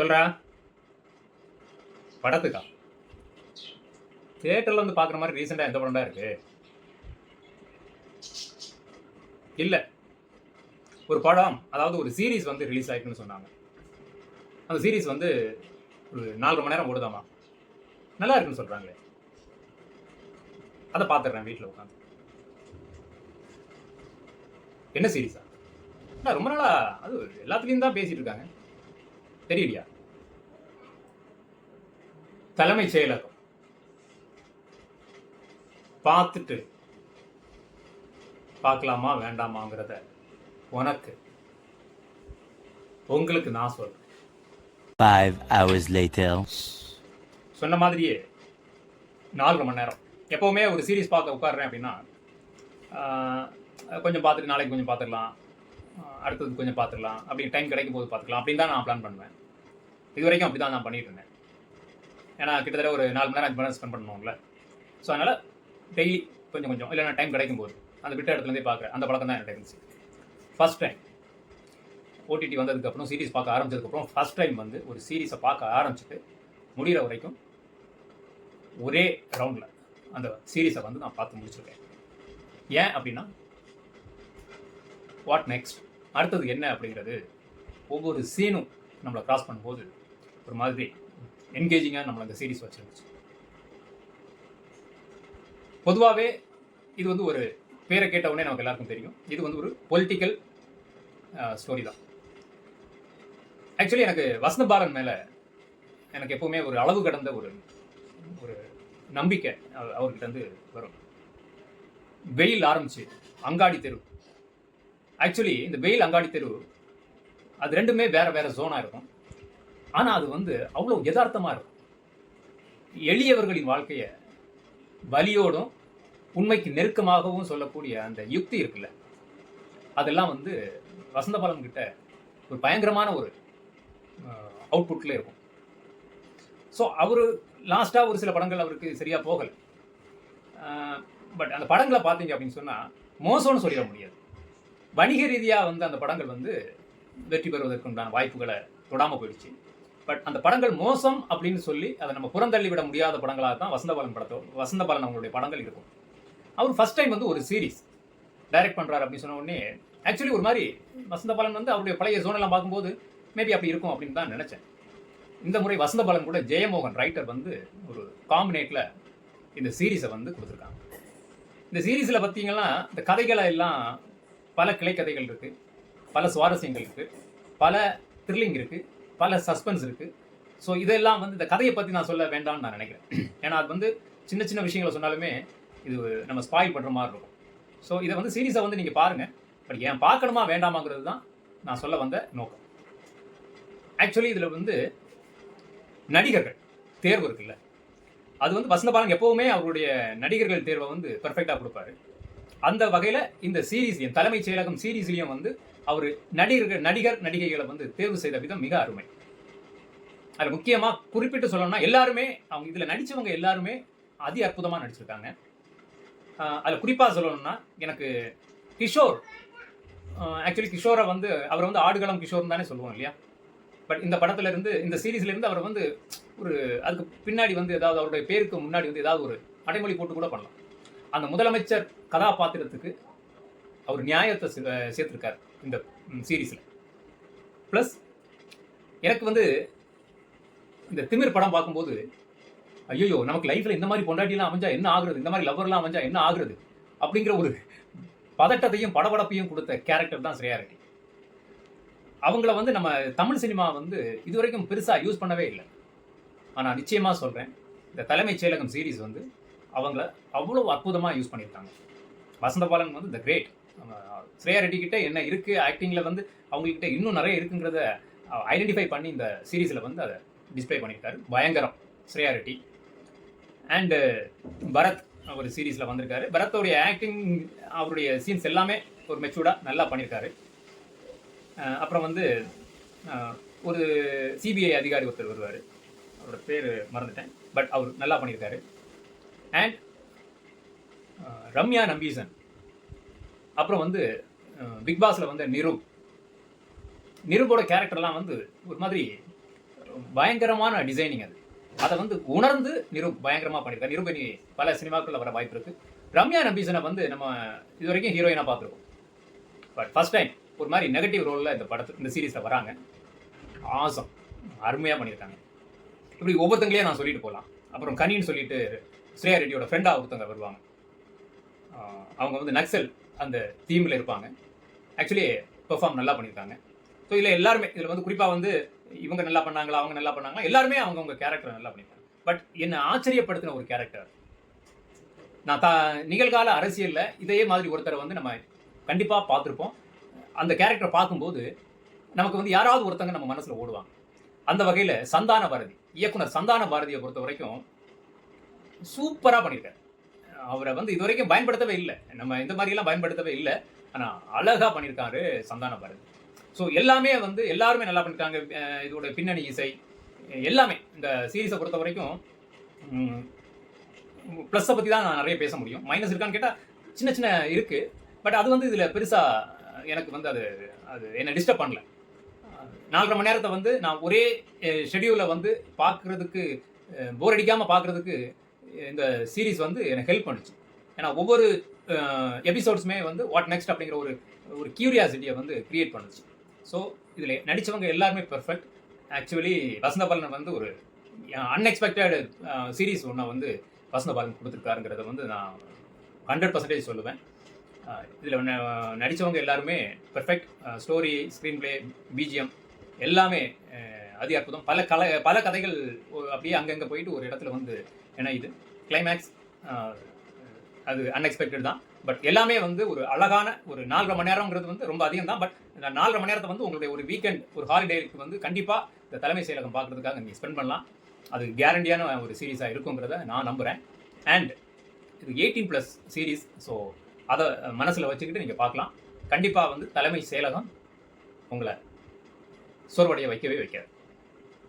சொல்றா. படத்துக்கா? தியேட்டர்ல வந்து பார்க்குற மாதிரி ரீசெண்டாக எந்த படம்டா இருக்கு? இல்லை. ஒரு படம் அதாவது ஒரு சீரிஸ் வந்து ரிலீஸ் ஆயிருக்குன்னு சொன்னாங்க. அந்த சீரீஸ் வந்து ஒரு நாலரை மணி நேரம் ஓடுதாமா? நல்லா இருக்குன்னு சொல்கிறாங்களே அதை பார்த்துடுறேன் வீட்டில் உட்காந்து என்ன சீரிஸா நான் ரொம்ப நாளா அது எல்லாத்துலேயும் தான் பேசிட்டு இருக்காங்க. தெரியலையா தலைமைச் செயலகம். பார்த்துட்டு பார்க்கலாமா வேண்டாமாங்கிறத உனக்கு உங்களுக்கு நான் சொல்றேன். Five hours later. சொன்ன மாதிரியே நாலரை மணி நேரம். எப்போவுமே ஒரு சீரிஸ் பார்க்க உட்காடுறேன் அப்படின்னா கொஞ்சம் பார்த்துட்டு நாளைக்கு கொஞ்சம் பார்த்துடலாம் ஆஹ், அடுத்தது கொஞ்சம் பார்த்துடலாம் அப்படி டைம் கிடைக்கும் போது பார்த்துக்கலாம் அப்படின்னு தான் நான் பிளான் பண்ணுவேன். இது வரைக்கும் அப்படி தான் நான் பண்ணிட்டு இருந்தேன். ஏன்னா கிட்டத்தட்ட ஒரு நாலு மணி நேரம் அஞ்சு மணி நேரம் ஸ்பெண்ட் பண்ணணும்ல ஸோ அதனால் டெய்லி கொஞ்சம் கொஞ்சம் இல்லைன்னா டைம் கிடைக்கும் போது அந்த விட்ட இடத்துலேருந்தே பார்க்குறேன் அந்த பழக்கம் தான் எனக்கு இருந்துச்சு ஃபர்ஸ்ட் டைம் ஓடிடி வந்ததுக்கப்புறம் சீரிஸ் பார்க்க ஆரம்பிச்சதுக்கப்புறம் ஃபஸ்ட் டைம் வந்து ஒரு சீரீஸை பார்க்க ஆரம்பிச்சுட்டு முடிகிற வரைக்கும் ஒரே ரவுண்டில் அந்த சீரீஸை வந்து நான் பார்த்து முடிச்சிருக்கேன். ஏன் அப்படின்னா வாட் நெக்ஸ்ட் அடுத்தது என்ன அப்படிங்கிறது ஒவ்வொரு சீனும் நம்மளை க்ராஸ் பண்ணும்போது ஒரு மாதிரி என்கேஜிங்காக நம்மளை அந்த சீரிஸ் வச்சிருந்துச்சு. பொதுவாகவே இது வந்து ஒரு பேரை கேட்டவுடனே நமக்கு எல்லாருக்கும் தெரியும். இது வந்து ஒரு பொலிட்டிக்கல் ஸ்டோரி தான். ஆக்சுவலி எனக்கு வசந்த பாரன் மேலே எனக்கு எப்போவுமே ஒரு அளவு கடந்த ஒரு ஒரு நம்பிக்கை அவர்கிட்ட வந்து வரும். வெயில் ஆரம்பிச்சு அங்காடி தெரு. ஆக்சுவலி இந்த வெயில் அங்காடி தெரு அது ரெண்டுமே வேற வேற ஜோனாக இருக்கும். ஆனால் அது வந்து அவ்வளோ யதார்த்தமாக இருக்கும். எளியவர்களின் வாழ்க்கையை வலியோடும் உண்மைக்கு நெருக்கமாகவும் சொல்லக்கூடிய அந்த யுக்தி இருக்குல்ல? அதெல்லாம் வந்து வசந்தபாலம் கிட்ட ஒரு பயங்கரமான ஒரு அவுட்புட்டில் இருக்கும். ஸோ அவர் லாஸ்ட்டாக ஒரு சில படங்கள் அவருக்கு சரியாக போகலை. பட் அந்த படங்களை பார்த்தீங்க அப்படின்னு சொன்னால் மோசம்னு சொல்லிட முடியாது. வணிக ரீதியாக வந்து அந்த படங்கள் வந்து வெற்றி பெறுவதற்கு உண்டான வாய்ப்புகளை தொடாமல் போயிடுச்சு. பட் அந்த படங்கள் மோசம் அப்படின்னு சொல்லி அதை நம்ம புறந்தள்ளி விட முடியாத படங்களாக தான் வசந்தபாலன் படத்தோ வசந்தபாலன் அவங்களுடைய படங்கள் இருக்கும். அவர் ஃபர்ஸ்ட் டைம் வந்து ஒரு சீரிஸ் டைரக்ட் பண்ணுறாரு அப்படின்னு சொன்ன உடனே ஆக்சுவலி ஒரு மாதிரி வசந்தபாலன் வந்து அவருடைய பழைய ஜோனெல்லாம் பார்க்கும்போது மேபி அப்படி இருக்கும் அப்படின்னு தான் நினச்சேன். இந்த முறை வசந்தபாலன் கூட ஜெயமோகன் ரைட்டர் வந்து ஒரு காம்பினேட்டில் இந்த சீரீஸை வந்து கொடுத்துருக்காங்க. இந்த சீரீஸில் பார்த்தீங்கன்னா இந்த கதைகளை எல்லாம் பல கிளைக்கதைகள் இருக்குது பல சுவாரஸ்யங்கள் இருக்குது பல த்ரில்லிங் இருக்குது பல சஸ்பென்ஸ் இருக்குது ஸோ இதெல்லாம் வந்து இந்த கதையை பற்றி நான் சொல்ல வேண்டாம்னு நான் நினைக்கிறேன். ஏன்னா அது வந்து சின்ன சின்ன விஷயங்களை சொன்னாலுமே இது நம்ம ஸ்பாயில் பண்ணுற மாதிரி இருக்கும். ஸோ இதை வந்து சீரியஸாக வந்து நீங்கள் பாருங்கள் பட் ஏன் பார்க்கணுமா வேண்டாமாங்கிறது தான் நான் சொல்ல வந்த நோக்கம். ஆக்சுவலி இதில் வந்து நடிகர்கள் தேர்வு இருக்குல்ல. அது வந்து வசந்தபாலன் எப்போவுமே அவருடைய நடிகர்கள் தேர்வை வந்து பர்ஃபெக்டாக கொடுப்பாரு. அந்த வகையில் இந்த சீரீஸ்லையும் தலைமைச் செயலகம் சீரீஸ்லையும் வந்து அவர் நடிகர்கள் நடிகர் நடிகைகளை வந்து தேர்வு செய்த விதம் மிக அருமை. அதில் முக்கியமாக குறிப்பிட்டு சொல்லணும்னா எல்லாருமே அவங்க இதில் நடித்தவங்க எல்லாருமே அதி அற்புதமாக நடிச்சிருக்காங்க. அதில் குறிப்பாக சொல்லணும்னா எனக்கு கிஷோர் ஆக்சுவலி கிஷோரை வந்து அவர் வந்து ஆடுகளம் கிஷோர்னு தானே சொல்லுவோம் இல்லையா? பட் இந்த படத்துல இருந்து இந்த சீரீஸ்ல இருந்து அவர் வந்து ஒரு அதுக்கு பின்னாடி வந்து ஏதாவது அவருடைய பேருக்கு முன்னாடி வந்து ஏதாவது ஒரு அடைமொழி போட்டு கூட பண்ணலாம். அந்த முதலமைச்சர் கதாபாத்திரத்துக்கு அவர் நியாயத்தை சேர்த்துருக்கார் இந்த சீரீஸில் ப்ளஸ் எனக்கு வந்து இந்த திமிர் படம் பார்க்கும்போது ஐயோ நமக்கு லைஃப்பில் இந்த மாதிரி பொண்டாட்டிலாம் அமைஞ்சா என்ன ஆகுறது? இந்த மாதிரி லவ்வர்லாம் அமைஞ்சா என்ன ஆகுறது? அப்படிங்கிற ஒரு பதட்டத்தையும் படபடப்பையும் கொடுத்த கேரக்டர் தான் ஸ்ரேயா ரெட்டி அவங்கள வந்து நம்ம தமிழ் சினிமா வந்து இதுவரைக்கும் பெருசாக யூஸ் பண்ணவே இல்லை. ஆனால் நிச்சயமாக சொல்கிறேன் இந்த தலைமைச் செயலகம் சீரிஸ் வந்து அவங்கள அவ்வளோ அற்புதமாக யூஸ் பண்ணியிருக்காங்க. வசந்தபாலன் வந்து த கிரேட் ஸ்ரேயா ரெட்டி கிட்ட என்ன இருக்குது ஆக்டிங்கில் வந்து அவங்கக்கிட்ட இன்னும் நிறைய இருக்குங்கிறத ஐடென்டிஃபை பண்ணி இந்த சீரீஸில் வந்து அதை டிஸ்ப்ளே பண்ணியிருக்காரு. பயங்கரம். ஸ்ரேயா ரெட்டி. அண்டு uh, பரத் ஒரு சீரீஸில் வந்திருக்காரு. பரத்தோடைய ஆக்டிங் அவருடைய சீன்ஸ் எல்லாமே ஒரு மெச்சூர்டாக நல்லா பண்ணியிருக்காரு. அப்புறம் வந்து ஒரு சிபிஐ அதிகாரி ஒருத்தர் வருவார். அவரோட பேர் மறந்துட்டேன். பட் அவர் நல்லா பண்ணியிருக்காரு. அண்ட் ரம்யா நம்பீசன் அப்புறம் வந்து uh, பிக் பாஸில் வந்து நிரூப் நிருபோட கேரக்டர்லாம் வந்து ஒரு மாதிரி பயங்கரமான டிசைனிங் அது. அதை வந்து உணர்ந்து நிரூப் பயங்கரமாக பண்ணியிருக்காரு. நிரூபணி பல சினிமாக்களில் வர வாய்ப்பு இருக்குது ரம்யா நம்பீசனை வந்து நம்ம இது வரைக்கும் ஹீரோயினாக பார்த்துருக்கோம். பட் ஃபர்ஸ்ட் டைம் ஒரு மாதிரி நெகட்டிவ் ரோலில் இந்த படத்து இந்த சீரீஸில் வராங்க. ஆசம் அருமையாக பண்ணியிருக்காங்க. இப்படி ஒவ்வொருத்தங்களையும் நான் சொல்லிட்டு போகலாம். அப்புறம் கனின்னு சொல்லிட்டு ஸ்ரேயா ரெட்டியோட ஃப்ரெண்டாக ஒருத்தவங்க வருவாங்க. அவங்க வந்து நக்சல் அந்த தீமில் இருப்பாங்க. ஆக்சுவலி பெர்ஃபார்ம் நல்லா பண்ணியிருக்காங்க. ஸோ இதில் எல்லாருமே இதில் வந்து குறிப்பாக வந்து இவங்க நல்லா பண்ணாங்களா அவங்க நல்லா பண்ணாங்களா எல்லாருமே அவங்கவுங்க கேரக்டர் நல்லா பண்ணியிருக்காங்க. பட் என்னை ஆச்சரியப்படுத்தின ஒரு கேரக்டர் நான் தா நிகழ்கால அரசியலில் இதே மாதிரி ஒருத்தரை வந்து நம்ம கண்டிப்பாக பார்த்துருப்போம். அந்த கேரக்டரை பார்க்கும்போது நமக்கு வந்து யாராவது ஒருத்தங்க நம்ம மனசில் ஓடுவாங்க. அந்த வகையில் சந்தான பாரதி இயக்குனர் சந்தான பாரதியை பொறுத்த வரைக்கும் சூப்பராக பண்ணியிருக்காரு அவரை வந்து இது வரைக்கும் பயன்படுத்தவே இல்லை. நம்ம இந்த மாதிரிலாம் பயன்படுத்தவே இல்லை. ஆனால் அழகாக பண்ணியிருக்காரு சந்தான பாரதி. ஸோ எல்லாமே வந்து எல்லாருமே நல்லா பண்ணியிருக்காங்க இதோட பின்னணி இசை எல்லாமே. இந்த சீரீஸை பொறுத்த வரைக்கும் ப்ளஸ்ஸை பற்றி தான் நான் நிறைய பேச முடியும். மைனஸ் இருக்கான்னு கேட்டால் சின்ன சின்ன இருக்குது பட் அது வந்து இதில் பெருசாக எனக்கு வந்து அது அது என்னை டிஸ்டர்ப் பண்ணல. நாலரை மணி நேரத்தை வந்து நான் ஒரே ஷெடியூலில் வந்து பார்க்குறதுக்கு போர் அடிக்காமல் பார்க்குறதுக்கு இந்த சீரீஸ் வந்து எனக்கு ஹெல்ப் பண்ணுச்சு. ஏன்னா ஒவ்வொரு எபிசோட்ஸுமே வந்து வாட் நெக்ஸ்ட் அப்படிங்கிற ஒரு ஒரு கியூரியாசிட்டியை வந்து கிரியேட் பண்ணுச்சு. ஸோ இதில் நடித்தவங்க எல்லாருமே பெர்ஃபெக்ட் ஆக்சுவலி வசந்தபாலன் வந்து ஒரு அன்எக்ஸ்பெக்டட் சீரீஸ் ஒன்றை வந்து வசந்தபாலன் கொடுத்துருக்காருங்கிறத வந்து நான் ஹண்ட்ரட் பர்சன்டேஜ் சொல்லுவேன். இதில் நடித்தவங்க எல்லாருமே perfect story screenplay BGM எல்லாமே அதி அற்புதம். பல கலை பல கதைகள் அப்படியே அங்கங்கே போயிட்டு ஒரு இடத்துல வந்து இணையுது. கிளைமேக்ஸ் அது அன்எக்ஸ்பெக்டட் தான். பட் எல்லாமே வந்து ஒரு அழகான ஒரு நாலரை மணி நேரம்ங்கிறது வந்து ரொம்ப அதிகம் தான். பட் இந்த நாலரை மணி நேரத்தை வந்து உங்களுடைய ஒரு வீக்கெண்ட் ஒரு ஹாலிடேக்கு வந்து கண்டிப்பாக இந்த தலைமை செயலகம் பார்க்குறதுக்காக நீங்கள் ஸ்பெண்ட் பண்ணலாம். அது கேரண்டியான ஒரு சீரீஸாக இருக்குங்கிறத நான் நம்புகிறேன் அண்ட் இது எயிட்டீன் ப்ளஸ் சீரீஸ் ஸோ அதை மனசில் வச்சுக்கிட்டு நீங்கள் பார்க்கலாம். கண்டிப்பாக வந்து தலைமை செயலகம் உங்களை சோர்வடைய வைக்கவே வைக்காது.